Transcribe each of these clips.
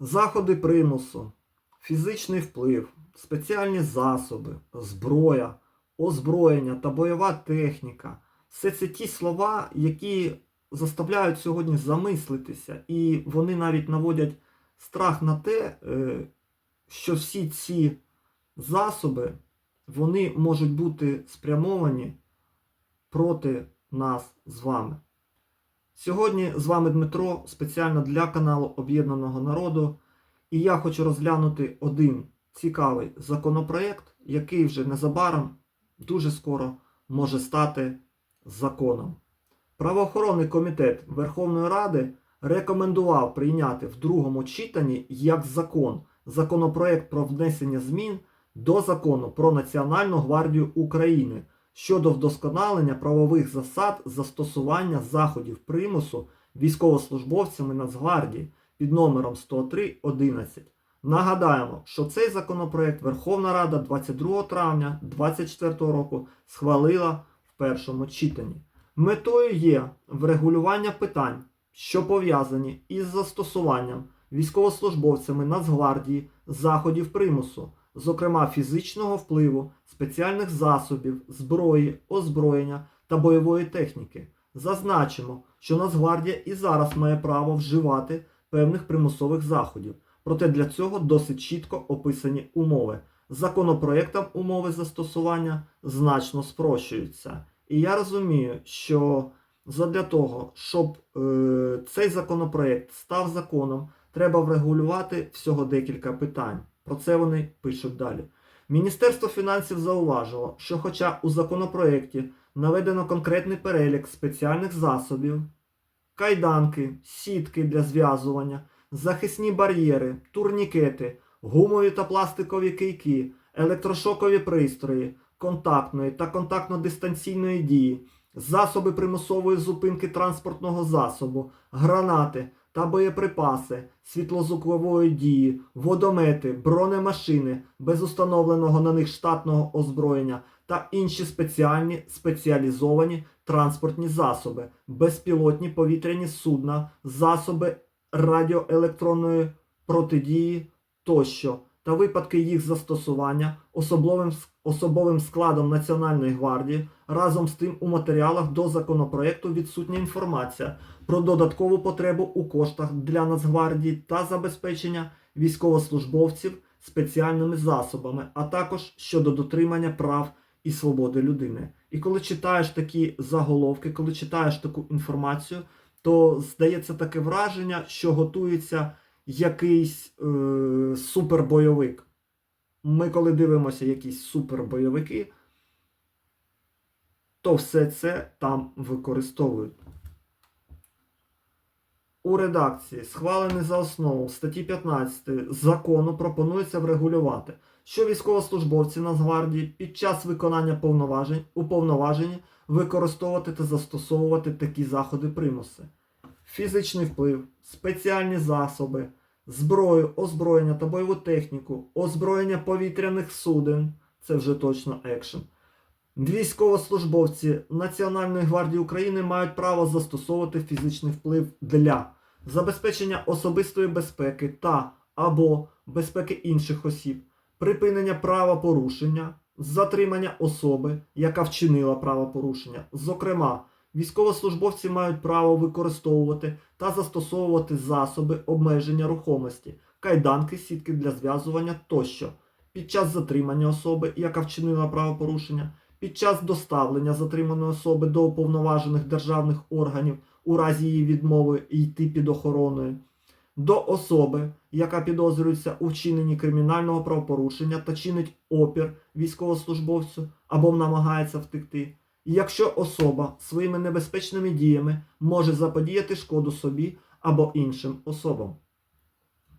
Заходи примусу, фізичний вплив, спеціальні засоби, зброя, озброєння та бойова техніка все це ті слова, які заставляють сьогодні замислитися, і вони навіть наводять страх на те, е, що всі ці засоби вони можуть бути спрямовані проти нас з вами. Сьогодні з вами Дмитро спеціально для каналу Об'єднаного народу. І я хочу розглянути один цікавий законопроект, який вже незабаром, дуже скоро може стати законом. Правоохоронний комітет Верховної Ради рекомендував прийняти в другому читанні як закон законопроект про внесення змін до закону про Національну гвардію України щодо вдосконалення правових засад застосування заходів примусу військовослужбовцями Нацгвардії під номером 103.11. Нагадаємо, що цей законопроект Верховна Рада 22 травня 2024 року схвалила в першому читанні. Метою є врегулювання питань, що пов'язані із застосуванням військовослужбовцями Нацгвардії заходів примусу, зокрема фізичного впливу, спеціальних засобів, зброї, озброєння та бойової техніки. Зазначимо, що Нацгвардія і зараз має право вживати певних примусових заходів, проте для цього досить чітко описані умови. Законопроектом умови застосування значно спрощуються. І я розумію, що задля того, щоб е, цей законопроект став законом, треба врегулювати всього декілька питань. Про це вони пишуть далі. Міністерство фінансів зауважило, що хоча у законопроекті наведено конкретний перелік спеціальних засобів, кайданки, сітки для зв'язування, захисні бар'єри, турнікети, гумові та пластикові кийки, електрошокові пристрої, контактної та контактно-дистанційної дії, засоби примусової зупинки транспортного засобу, гранати та боєприпаси, світлозвукової дії, водомети, бронемашини без установленого на них штатного озброєння та інші спеціальні спеціалізовані транспортні засоби, безпілотні повітряні судна, засоби радіоелектронної протидії тощо та випадки їх застосування особовим, особовим складом Національної гвардії. Разом з тим у матеріалах до законопроекту відсутня інформація про додаткову потребу у коштах для Нацгвардії та забезпечення військовослужбовців спеціальними засобами, а також щодо дотримання прав і свободи людини. І коли читаєш такі заголовки, коли читаєш таку інформацію, то здається таке враження, що готується якийсь е, супербойовик. Ми, коли дивимося якісь супербойовики, то все це там використовують. У редакції, схвалений за основу статті 15 закону, пропонується врегулювати, що військовослужбовці Нацгвардії під час виконання повноважень уповноважені використовувати та застосовувати такі заходи примуси. Фізичний вплив, спеціальні засоби, зброю, озброєння та бойову техніку, озброєння повітряних суден це вже точно екшен. Військовослужбовці Національної гвардії України мають право застосовувати фізичний вплив для забезпечення особистої безпеки та або безпеки інших осіб, припинення правопорушення, затримання особи, яка вчинила правопорушення. Зокрема, військовослужбовці мають право використовувати та застосовувати засоби обмеження рухомості, кайданки, сітки для зв'язування тощо. Під час затримання особи, яка вчинила правопорушення під час доставлення затриманої особи до уповноважених державних органів у разі її відмови йти під охороною, до особи, яка підозрюється у вчиненні кримінального правопорушення та чинить опір військовослужбовцю або намагається втекти, якщо особа своїми небезпечними діями може заподіяти шкоду собі або іншим особам.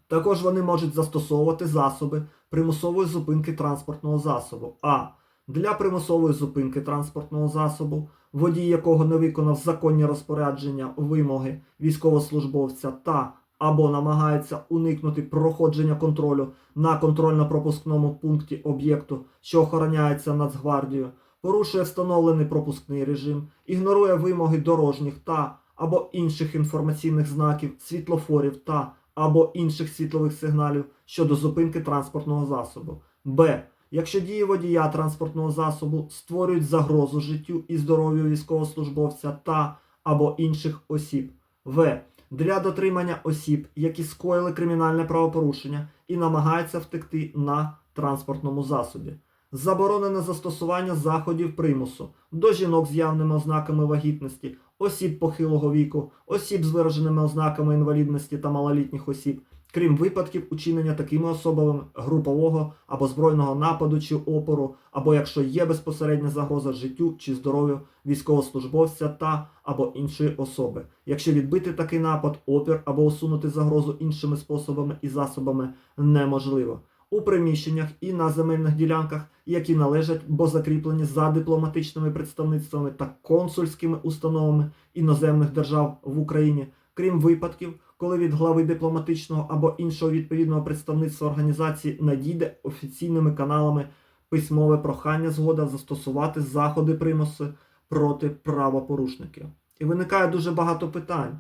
Також вони можуть застосовувати засоби примусової зупинки транспортного засобу. А для примусової зупинки транспортного засобу, водій якого не виконав законні розпорядження вимоги військовослужбовця та або намагається уникнути проходження контролю на контрольно-пропускному пункті об'єкту, що охороняється Нацгвардією, порушує встановлений пропускний режим, ігнорує вимоги дорожніх та або інших інформаційних знаків, світлофорів та або інших світлових сигналів щодо зупинки транспортного засобу. Б. Якщо дії водія транспортного засобу створюють загрозу життю і здоров'ю військовослужбовця та або інших осіб. В. Для дотримання осіб, які скоїли кримінальне правопорушення і намагаються втекти на транспортному засобі. Заборонене застосування заходів примусу до жінок з явними ознаками вагітності, осіб похилого віку, осіб з вираженими ознаками інвалідності та малолітніх осіб, крім випадків учинення такими особами групового або збройного нападу чи опору, або якщо є безпосередня загроза життю чи здоров'ю військовослужбовця та або іншої особи. Якщо відбити такий напад, опір або усунути загрозу іншими способами і засобами неможливо. У приміщеннях і на земельних ділянках, які належать бо закріплені за дипломатичними представництвами та консульськими установами іноземних держав в Україні, крім випадків, коли від глави дипломатичного або іншого відповідного представництва організації надійде офіційними каналами письмове прохання згода застосувати заходи примусу проти правопорушників. І виникає дуже багато питань.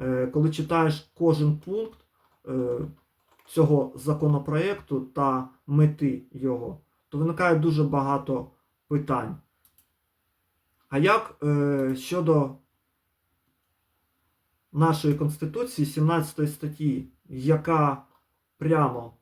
Е, Коли читаєш кожен пункт е, цього законопроекту та мети його, то виникає дуже багато питань. А як е, щодо нашої Конституції, 17 статті, яка прямо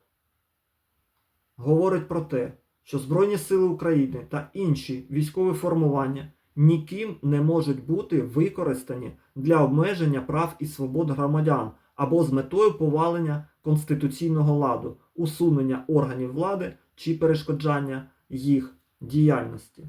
говорить про те, що Збройні Сили України та інші військові формування ніким не можуть бути використані для обмеження прав і свобод громадян або з метою повалення конституційного ладу, усунення органів влади чи перешкоджання їх діяльності.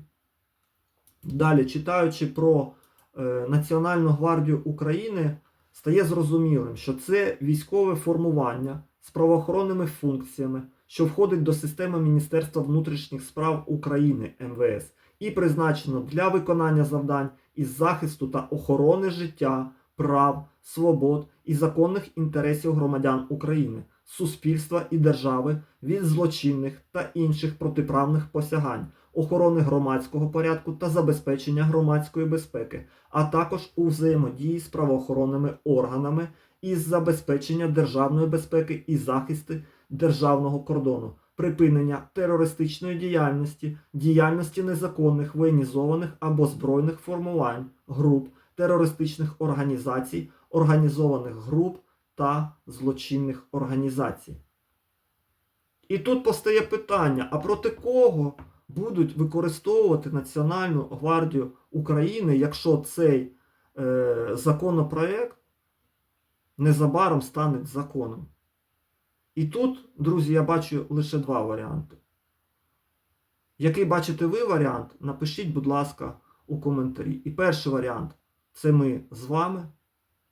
Далі, читаючи про е, Національну гвардію України, стає зрозумілим, що це військове формування з правоохоронними функціями, що входить до системи Міністерства внутрішніх справ України МВС, і призначено для виконання завдань із захисту та охорони життя, прав, свобод і законних інтересів громадян України, суспільства і держави від злочинних та інших протиправних посягань, охорони громадського порядку та забезпечення громадської безпеки, а також у взаємодії з правоохоронними органами із забезпечення державної безпеки і захисту державного кордону, припинення терористичної діяльності, діяльності незаконних воєнізованих або збройних формувань, груп, терористичних організацій, організованих груп та злочинних організацій. І тут постає питання: а проти кого будуть використовувати Національну гвардію України, якщо цей е, законопроект незабаром стане законом? І тут, друзі, я бачу лише два варіанти. Який бачите ви варіант, напишіть, будь ласка, у коментарі. І перший варіант це ми з вами.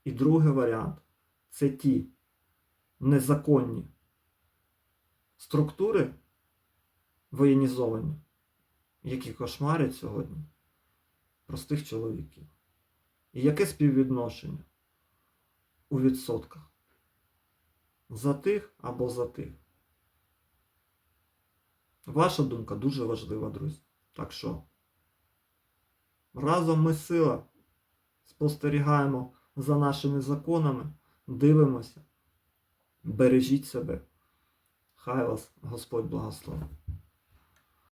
І другий варіант це ті незаконні структури воєнізовані, які кошмарять сьогодні простих чоловіків. І яке співвідношення у відсотках? За тих або за тих. Ваша думка дуже важлива, друзі. Так що разом ми сила. Спостерігаємо за нашими законами, дивимося, бережіть себе. Хай вас Господь благословить.